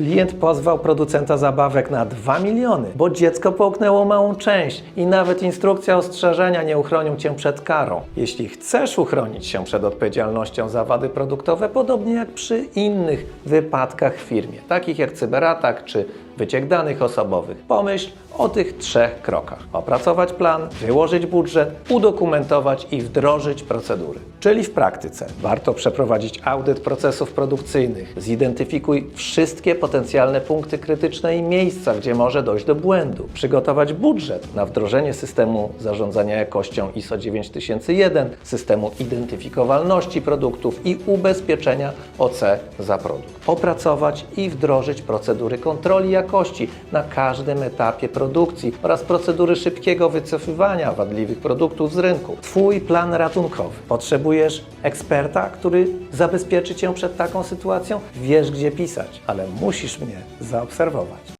Klient pozwał producenta zabawek na 2 miliony, bo dziecko połknęło małą część i nawet instrukcja ostrzeżenia nie uchronią cię przed karą. Jeśli chcesz uchronić się przed odpowiedzialnością za wady produktowe, podobnie jak przy innych wypadkach w firmie, takich jak cyberatak czy wyciek danych osobowych, pomyśl o tych trzech krokach. Opracować plan, wyłożyć budżet, udokumentować i wdrożyć procedury. Czyli w praktyce warto przeprowadzić audyt procesów produkcyjnych, zidentyfikuj wszystkie potencjalne punkty krytyczne i miejsca, gdzie może dojść do błędu, przygotować budżet na wdrożenie systemu zarządzania jakością ISO 9001, systemu identyfikowalności produktów i ubezpieczenia OC za produkt. Opracować i wdrożyć procedury kontroli jakości na każdym etapie produkcji oraz procedury szybkiego wycofywania wadliwych produktów z rynku. Twój plan ratunkowy. Potrzebujesz eksperta, który zabezpieczy Cię przed taką sytuacją? Wiesz, gdzie pisać, ale musisz mnie zaobserwować.